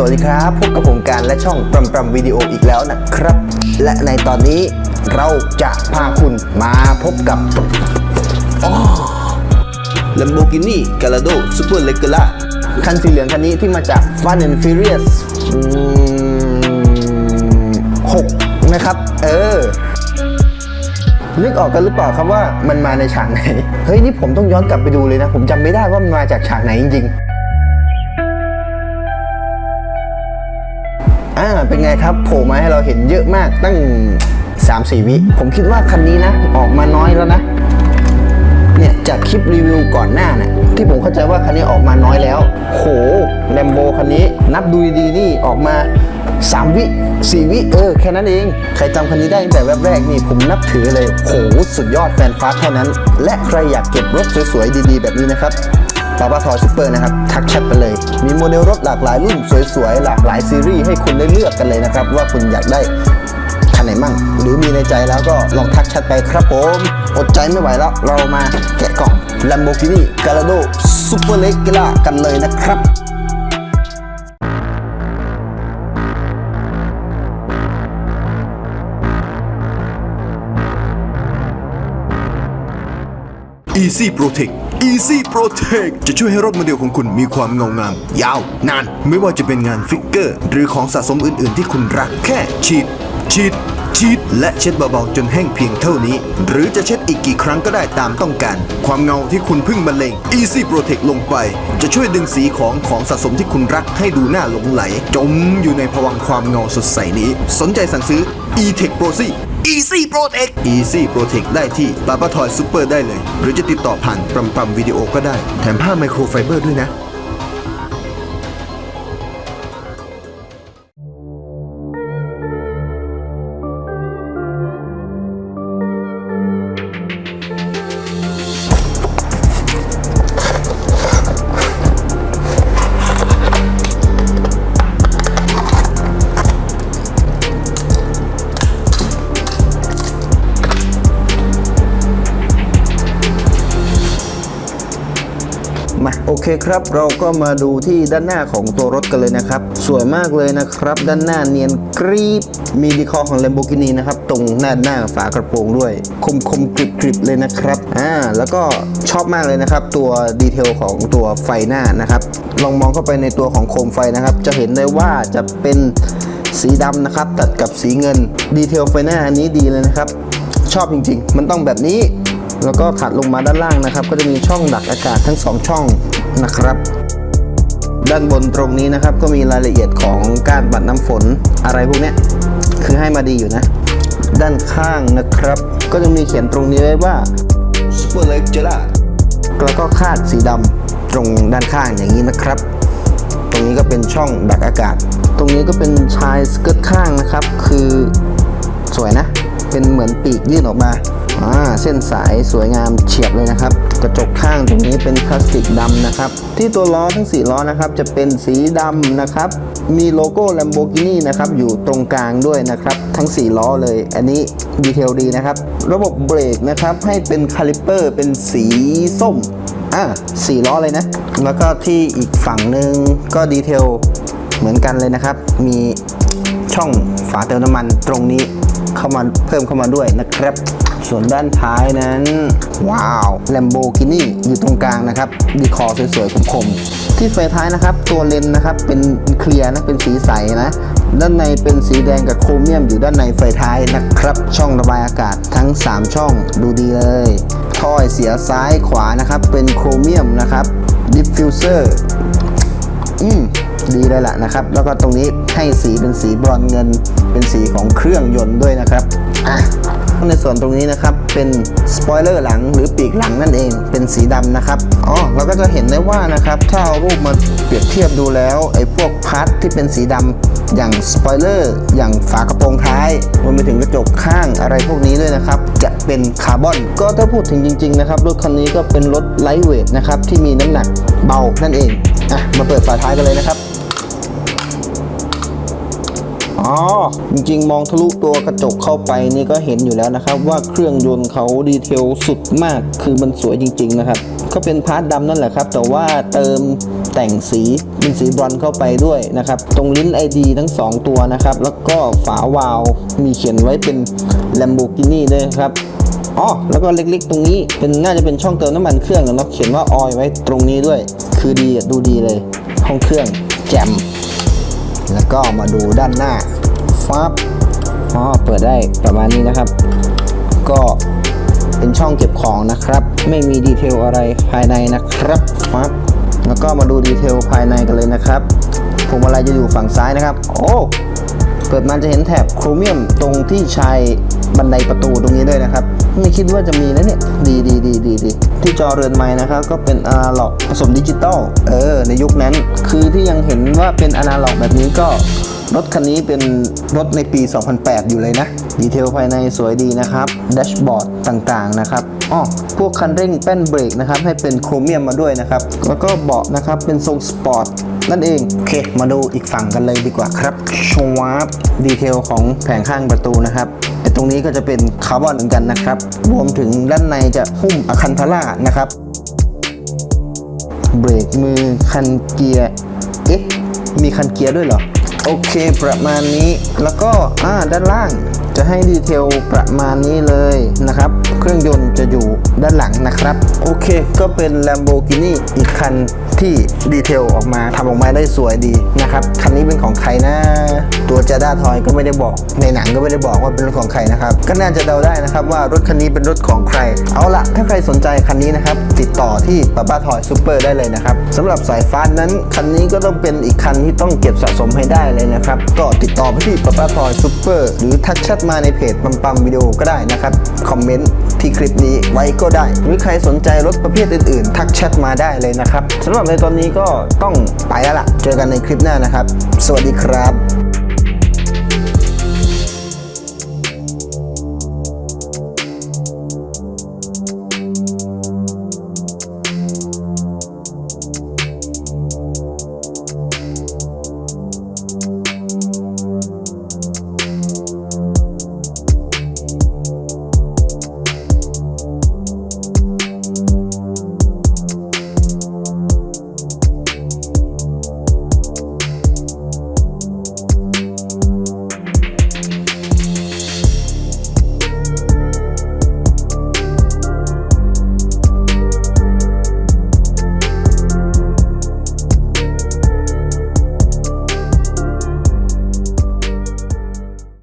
สวัสดีครับพบกับผมการและช่องปรำปรำวิดีโออีกแล้วนะครับ และในตอนนี้เราจะพาคุณมาพบกับ Lamborghini Gallardo Super Leggera คันสีเหลืองคันนี้ที่มาจาก Fast and Furious อืม6นะครับ เออ นึกออกกันหรือเปล่าครับว่ามันมาในฉากไหน เฮ้ย นี่ผมต้องย้อนกลับไปดูเลยนะ ผมจำไม่ได้ว่ามันมาจากฉากไหนจริงๆ อ่าเป็นไงครับโผล่มาให้เราเห็นเยอะมากตั้ง 3-4 วิ ผมคิดว่าคันนี้นะ ออกมาน้อยแล้วนะเนี่ยจากคลิปรีวิวก่อนหน้าเนี่ยที่ผมเข้าใจว่าคันนี้ออกมาน้อยแล้ว โหแลมโบคันนี้ นับดูดีๆนี่ออกมา 3 วิ 4 วิ เออ แค่นั้นเอง ใครจำคันนี้ได้ตั้งแต่แวบแรกนี่ผมนับถือเลย โห สุดยอดแฟนฟาสเท่านั้น และใครอยากเก็บรถสวยๆ ดีๆ แบบนี้นะครับ ปาปาทอยซูเปอร์นะครับ ทักแชทไปเลย มีโมเดลรถหลากหลายรุ่นสวยๆ หลากหลายซีรีส์ให้คุณได้เลือกกันเลยนะครับ ว่าคุณอยากได้คันไหนมั่ง หรือมีในใจแล้วก็ลองทักแชทไปครับผม อดใจไม่ไหวแล้ว เรามาแกะกล่อง Lamborghini Gallardo Super Leggera กันเลยนะครับ Easy Protect Easy Protect จะช่วยให้รถโมเดลของคุณมีความเงางาม ยาวนาน ไม่ว่าจะเป็นงานฟิกเกอร์ หรือของสะสมอื่น ๆ ที่คุณรักแค่ฉีดฉีดฉีดและเช็ดเบาๆจนแห้งเพียงเท่านี้ หรือจะเช็ดอีกกี่ครั้งก็ได้ตามต้องการ ความเงาที่คุณพึ่งบรรเลง Easy Protect ลงไป จะช่วยดึงสีของของสะสมที่คุณรักให้ดูน่าหลงไหล จมอยู่ในภวังความเงาสดใสนี้ สนใจสั่งซื้อ e-tech pro c Easy Protect Easy Protect ได้ที่ปาปาทอยซูเปอร์ได้เลย หรือจะติดต่อผ่านปั๊มปั๊มวิดีโอก็ได้ แถมผ้าไมโครไฟเบอร์ด้วยนะ คครับ เราก็มาดูที่ด้านหน้าของตัวรถกันเลยนะครับ สวยมากเลยนะครับ ด้านหน้าเนียนกรีบมีดีคอของ Lamborghini นะครับ ตรงหน้าหน้าฝากระโปรงด้วย คมคมกริบกริบเลยนะครับอ่าแล้วก็ชอบมากเลยนะครับ ตัวดีเทลของตัวไฟหน้านะครับ ลองมองเข้าไปในตัวของโคมไฟนะครับ จะเห็นได้ว่าจะเป็นสีดำนะครับ ตัดกับสีเงินดีเทลไฟหน้าอันนี้ดีเลยนะครับ ชอบจริง ๆ มันต้องแบบนี้ แล้วก็ถัดลงมาด้านล่างนะครับ ก็จะมีช่องดักอากาศทั้ง 2 ช่องนะครับ ด้านบนตรงนี้นะครับ ก็มีรายละเอียดของการบัดน้ำฝนอะไรพวกเนี้ยคือให้มาดีอยู่นะ ด้านข้างนะครับ ก็จะมีเขียนตรงนี้ไว้ว่า Super Leggera แล้วก็คาดสีดำตรงด้านข้างอย่างนี้นะครับ ตรงนี้ก็เป็นช่องดักอากาศ ตรงนี้ก็เป็นชายสเกิร์ตข้างนะครับ คือสวยนะ เป็นเหมือนปีกยื่นออกมา อ่าเส้นสายสวยงามเฉียบเลยนะครับ กระจกข้างตรงนี้เป็นพลาสติกดำนะครับ ที่ตัวล้อทั้ง 4 ล้อนะครับ จะเป็นสีดำนะครับ มีโลโก้ Lamborghini นะครับ อยู่ตรงกลางด้วยนะครับ ทั้ง 4 ล้อเลย อันนี้ดีเทลดีนะครับ ระบบเบรกนะครับ ให้เป็นคาลิปเปอร์เป็นสีส้มอ่าสี่ล้อเลยนะ แล้วก็ที่อีกฝั่งหนึ่งก็ดีเทลเหมือนกันเลยนะครับ มีช่องฝาเติมน้ำมันตรงนี้เข้ามาเพิ่มเข้ามาด้วยนะครับ ส่วนด้านท้ายนั้น ว้าว Lamborghini อยู่ตรงกลางนะครับดีคอสวยๆคมๆที่ไฟท้ายนะครับ ตัวเลนส์นะครับเป็นเคลียร์นะเป็นสีใสนะด้านในเป็นสีแดงกับโครเมียมอยู่ด้านในไฟท้ายนะครับ ช่องระบายอากาศทั้ง 3 ช่องดูดีเลยท่อไอเสียซ้ายขวานะครับ เป็นโครเมียมนะครับดิฟฟิวเซอร์อืมดีเลยล่ะนะครับ แล้วก็ตรงนี้ให้สีเป็นสีบรอนซ์เงิน เป็นสีของเครื่องยนต์ด้วยนะครับอะ ในส่วนตรงนี้นะครับเป็นสปอยเลอร์หลังหรือปีกหลังนั่นเอง เป็นสีดำนะครับอ๋อเราก็จะเห็นได้ว่านะครับถ้าเอารูปมาเปรียบเทียบดูแล้วไอ้พวกพาร์ทที่เป็นสีดำอย่างสปอยเลอร์อย่างฝากระโปรงท้ายรวมไปถึงกระจกข้างอะไรพวกนี้ด้วยนะครับ จะเป็นคาร์บอน ก็ถ้าพูดถึงจริง ๆ นะครับ รถคันนี้ก็เป็นรถไลท์เวทนะครับที่มีน้ำหนักเบานั่นเองอะมาเปิดฝาท้ายกันเลยนะครับ อ๋อ จริงๆ มองทะลุตัวกระจกเข้าไปนี่ก็เห็นอยู่แล้วนะครับ ว่าเครื่องยนต์เขาดีเทลสุดมาก คือมันสวยจริง ๆ นะครับก็เป็นพาร์ทดำนั่นแหละครับ แต่ว่าเติมแต่งสีเป็นสีบรอนซ์เข้าไปด้วยนะครับ ตรงลิ้น ID ทั้ง 2 ตัวนะครับ แล้วก็ฝาวาลมีเขียนไว้เป็น Lamborghini ด้วยครับอ๋อแล้วก็เล็กๆ ตรงนี้เป็นน่าจะเป็นช่องเติมน้ำมันเครื่องนะเนาะเขียนว่าออยไว้ตรงนี้ด้วย คือดีดูดีเลย ห้องเครื่องแจ่มแล้วก็มาดูด้านหน้า ฟับอ๋อเปิดได้ประมาณนี้นะครับ ก็เป็นช่องเก็บของนะครับ ไม่มีดีเทลอะไรภายในนะครับฟับแล้วก็มาดูดีเทลภายในกันเลยนะครับพวงมาลัยจะอยู่ฝั่งซ้ายนะครับ โอ้เปิดมาจะเห็นแถบโครเมียมตรงที่ชายบันไดประตูตรงนี้ด้วยนะครับ ไม่คิดว่าจะมีนะเนี่ยดีดีดีดีดีที่จอเรือนไม้นะครับ ก็เป็นอนาล็อกผสมดิจิตอลเออในยุคนั้น คือที่ยังเห็นว่าเป็นอนาล็อกแบบนี้ก็ รถคันนี้เป็นรถในปี 2008 อยู่เลยนะ ดีเทลภายในสวยดีนะครับแดชบอร์ดต่างๆนะครับอ๋อพวกคันเร่งแป้นเบรกนะครับ ให้เป็นโครเมียมมาด้วยนะครับ แล้วก็เบาะนะครับ เป็นทรงสปอร์ตนั่นเอง โอเค มาดูอีกฝั่งกันเลยดีกว่าครับชวาร์ดีเทลของแผงข้างประตูนะครับไอตรงนี้ก็จะเป็นคาร์บอนเหมือนกันนะครับ รวมถึงด้านในจะหุ้มอะคันทาร่านะครับเบรกมือคันเกียร์ เอ๊ะ มีคันเกียร์ด้วยเหรอ โอเคประมาณนี้ แล้วก็อ่าด้านล่างจะให้ดีเทลประมาณนี้เลยนะครับ เครื่องยนต์จะอยู่ด้านหลังนะครับ โอเคก็เป็น Lamborghini อีกคันที่ดีเทลออกมาทำออกมาได้สวยดีนะครับ คันนี้เป็นของใครนะ ตัวจาด้าทอยก็ไม่ได้บอก ในหนังก็ไม่ได้บอกว่าเป็นรถของใครนะครับ ก็น่าจะเดาได้นะครับว่ารถคันนี้เป็นรถของใคร เอาละถ้าใครสนใจคันนี้นะครับ ติดต่อที่ป้าป้าทอยซูเปอร์ได้เลยนะครับสำหรับสายฟ้านั้นคันนี้ก็ต้องเป็นอีกคันที่ต้องเก็บสะสมให้ได้เลยนะครับ ก็ติดต่อไปที่ป้าป้าทอยซูเปอร์หรือทักแชทมาในเพจปัมปัมวิดีโอก็ได้นะครับ คอมเมนต์ที่คลิปนี้ไว้ก็ได้ หรือใครสนใจรถประเภทอื่นๆ ทักแชทมาได้เลยนะครับสำหรับในตอนนี้ก็ต้องไปแล้วล่ะ เจอกันในคลิปหน้านะครับ สวัสดีครับ